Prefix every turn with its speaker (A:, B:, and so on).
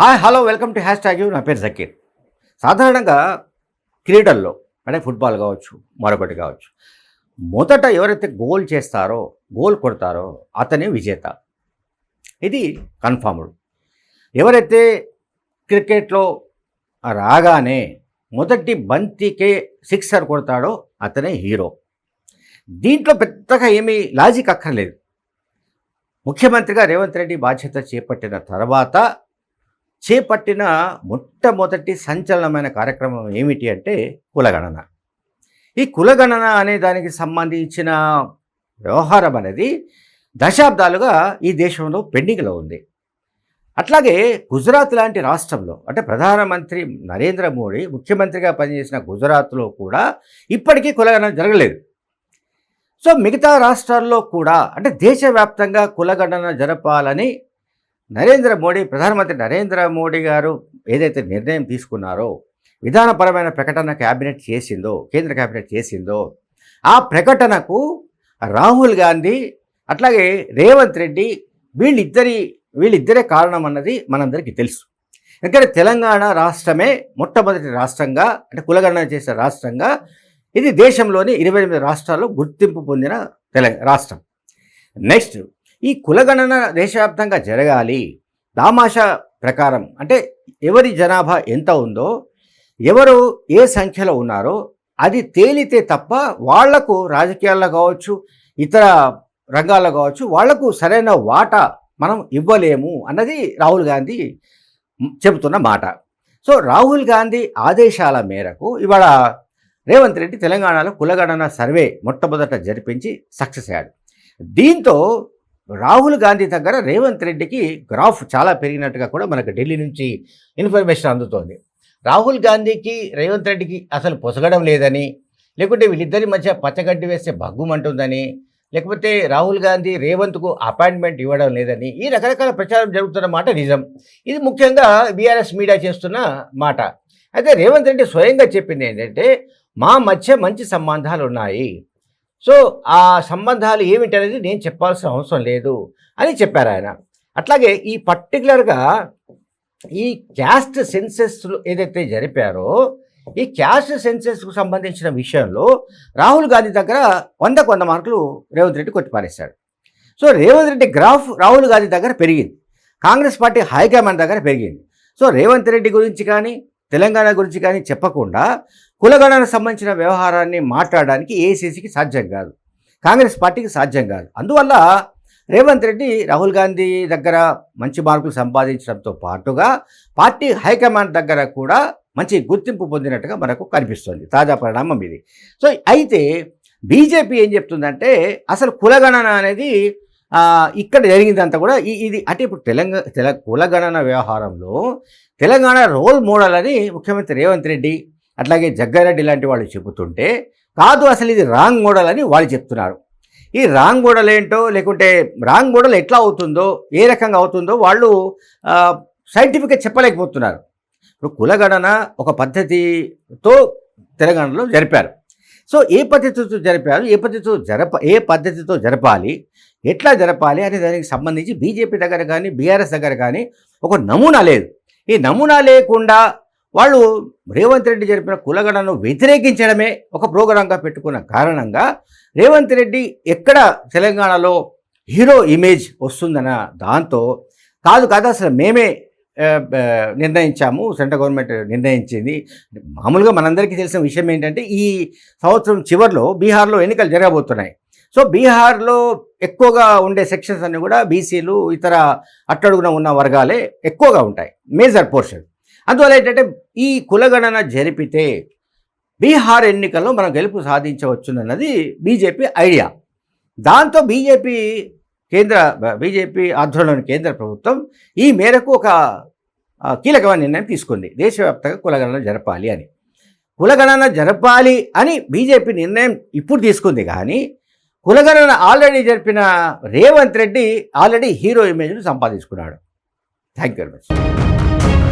A: Hi hello welcome to hashtag నా పేరు జకీర్. సాధారణంగా క్రీడల్లో అంటే ఫుట్బాల్ కావచ్చు మరొకటి కావచ్చు మొదట ఎవరైతే గోల్ చేస్తారో గోల్ కొడతారో అతనే విజేత. ఇది కన్ఫర్మ్డ్ ఎవరైతే క్రికెట్లో రాగానే మొదటి బంతికే సిక్సర్ కొడతాడో అతనే హీరో. దీంట్లో పెద్దగా ఏమీ లాజిక్ అక్కర్లేదు. ముఖ్యమంత్రిగా రేవంత్ రెడ్డి బాధ్యత చేపట్టిన తర్వాత చేపట్టిన మొట్టమొదటి సంచలనమైన కార్యక్రమం ఏమిటి అంటే కులగణన. ఈ కులగణన అనే దానికి సంబంధించిన వ్యవహారం అనేది దశాబ్దాలుగా ఈ దేశంలో పెండింగ్లో ఉంది. అట్లాగే గుజరాత్ లాంటి రాష్ట్రంలో అంటే ప్రధానమంత్రి నరేంద్ర మోడీ ముఖ్యమంత్రిగా పనిచేసిన గుజరాత్లో కూడా ఇప్పటికీ కులగణన జరగలేదు. సో మిగతా రాష్ట్రాల్లో కూడా అంటే దేశవ్యాప్తంగా కులగణన జరపాలని నరేంద్ర మోడీ ప్రధానమంత్రి నరేంద్ర మోడీ గారు ఏదైతే నిర్ణయం తీసుకున్నారో విధానపరమైన ప్రకటన క్యాబినెట్ చేసిందో కేంద్ర క్యాబినెట్ చేసిందో ఆ ప్రకటనకు రాహుల్ గాంధీ అట్లాగే రేవంత్ రెడ్డి వీళ్ళిద్దరి వీళ్ళిద్దరే కారణం అన్నది మనందరికీ తెలుసు. ఎందుకంటే తెలంగాణ రాష్ట్రమే మొట్టమొదటి రాష్ట్రంగా అంటే కులగణన చేసిన రాష్ట్రంగా ఇది దేశంలోని ఇరవై ఎనిమిది రాష్ట్రాల్లో గుర్తింపు పొందిన తెలంగాణ రాష్ట్రం. నెక్స్ట్ ఈ కులగణన దేశవ్యాప్తంగా జరగాలి. దామాషా ప్రకారం అంటే ఎవరి జనాభా ఎంత ఉందో ఎవరు ఏ సంఖ్యలో ఉన్నారో అది తేలితే తప్ప వాళ్ళకు రాజకీయాల్లో కావచ్చు ఇతర రంగాల్లో కావచ్చు వాళ్ళకు సరైన వాటా మనం ఇవ్వలేము అన్నది రాహుల్ గాంధీ చెబుతున్న మాట. సో రాహుల్ గాంధీ ఆదేశాల మేరకు ఇవాళ రేవంత్ రెడ్డి తెలంగాణలో కులగణన సర్వే మొట్టమొదట జరిపించి సక్సెస్ అయ్యాడు. దీంతో రాహుల్ గాంధీ దగ్గర రేవంత్ రెడ్డికి గ్రాఫ్ చాలా పెరిగినట్టుగా కూడా మనకు ఢిల్లీ నుంచి ఇన్ఫర్మేషన్ అందుతోంది. రాహుల్ గాంధీకి రేవంత్ రెడ్డికి అసలు పొసగడం లేదని లేకుంటే వీళ్ళిద్దరి మధ్య పచ్చగడ్డి వేస్తే భగ్గుమంటుందని లేకపోతే రాహుల్ గాంధీ రేవంత్కు అపాయింట్మెంట్ ఇవ్వడం లేదని ఈ రకరకాల ప్రచారం జరుగుతున్న మాట నిజం. ఇది ముఖ్యంగా బీఆర్ఎస్ మీడియా చేస్తున్న మాట. అయితే రేవంత్ రెడ్డి స్వయంగా చెప్పింది ఏంటంటే మా మధ్య మంచి సంబంధాలు ఉన్నాయి సో ఆ సంబంధాలు ఏమిటనేది నేను చెప్పాల్సిన అవసరం లేదు అని చెప్పారు ఆయన. అట్లాగే ఈ పర్టికులర్గా ఈ క్యాస్ట్ సెన్సెస్ ఏదైతే జరిపారో ఈ క్యాస్ట్ సెన్సెస్కు సంబంధించిన విషయంలో రాహుల్ గాంధీ దగ్గర వందకు వంద మార్కులు రేవంత్ రెడ్డి కొట్టిపారేశాడు. సో రేవంత్ రెడ్డి గ్రాఫ్ రాహుల్ గాంధీ దగ్గర పెరిగింది. కాంగ్రెస్ పార్టీ హైకమాండ్ దగ్గర పెరిగింది. సో రేవంత్ రెడ్డి గురించి కానీ తెలంగాణ గురించి కానీ చెప్పకుండా కులగణనకు సంబంధించిన వ్యవహారాన్ని మాట్లాడడానికి ఏసీసీకి సాధ్యం కాదు. కాంగ్రెస్ పార్టీకి సాధ్యం కాదు. అందువల్ల రేవంత్ రెడ్డి రాహుల్ గాంధీ దగ్గర మంచి మార్కులు సంపాదించడంతో పాటుగా పార్టీ హైకమాండ్ దగ్గర కూడా మంచి గుర్తింపు పొందినట్టుగా మనకు కనిపిస్తుంది. తాజా పరిణామం ఇది. సో అయితే బీజేపీ ఏం చెప్తుందంటే అసలు కులగణన అనేది ఇక్కడ జరిగిందంతా కూడా ఇది అంటే ఇప్పుడు తెలంగాణ తెల కులగణన వ్యవహారంలో తెలంగాణ రోల్ మోడల్ అని ముఖ్యమంత్రి రేవంత్ రెడ్డి అట్లాగే జగ్గారెడ్డి లాంటి వాళ్ళు చెబుతుంటే కాదు అసలు ఇది రాంగ్ మోడల్ అని వాళ్ళు చెప్తున్నారు. ఈ రాంగ్ మోడల్ ఏంటో లేకుంటే రాంగ్ మోడల్ ఎట్లా అవుతుందో ఏ రకంగా అవుతుందో వాళ్ళు సైంటిఫిక్గా చెప్పలేకపోతున్నారు. ఇప్పుడు కులగణన ఒక పద్ధతితో తెలంగాణలో జరిపారు. సో ఏ పద్ధతితో జరిపారు? ఏ పద్ధతితో జరప ఏ పద్ధతితో జరపాలి? ఎట్లా జరపాలి? అనే దానికి సంబంధించి బీజేపీ దగ్గర కానీ బీఆర్ఎస్ దగ్గర కానీ ఒక నమూనా లేదు. ఈ నమూనా లేకుండా వాళ్ళు రేవంత్ రెడ్డి జరిపిన కులగణను వ్యతిరేకించడమే ఒక ప్రోగ్రాంగా పెట్టుకున్న కారణంగా రేవంత్ రెడ్డి ఎక్కడ తెలంగాణలో హీరో ఇమేజ్ వస్తుందన్న దాంతో కాదు కాదు అసలు మేమే నిర్ణయించాము సెంట్రల్ గవర్నమెంట్ నిర్ణయించింది. మామూలుగా మనందరికీ తెలిసిన విషయం ఏంటంటే ఈ సంవత్సరం చివరిలో బీహార్లో ఎన్నికలు జరగబోతున్నాయి. సో బీహార్లో ఎక్కువగా ఉండే సెక్షన్స్ అన్నీ కూడా బీసీలు ఇతర అట్టడుగున ఉన్న వర్గాలే ఎక్కువగా ఉంటాయి మేజర్ పోర్షన్. అందువల్ల ఏంటంటే ఈ కులగణన జరిపితే బీహార్ ఎన్నికల్లో మనం గెలుపు సాధించవచ్చునన్నది బీజేపీ ఐడియా. దాంతో బీజేపీ కేంద్ర బీజేపీ ఆధ్వర్యంలోని కేంద్ర ప్రభుత్వం ఈ మేరకు ఒక కీలకమైన నిర్ణయం తీసుకుంది. దేశవ్యాప్తంగా కులగణన జరపాలి అని. కులగణన జరపాలి అని బీజేపీ నిర్ణయం ఇప్పుడు తీసుకుంది కానీ కులగణన ఆల్రెడీ జరిపిన రేవంత్ రెడ్డి ఆల్రెడీ హీరో ఇమేజ్ను సంపాదించుకున్నాడు. Thank you very much.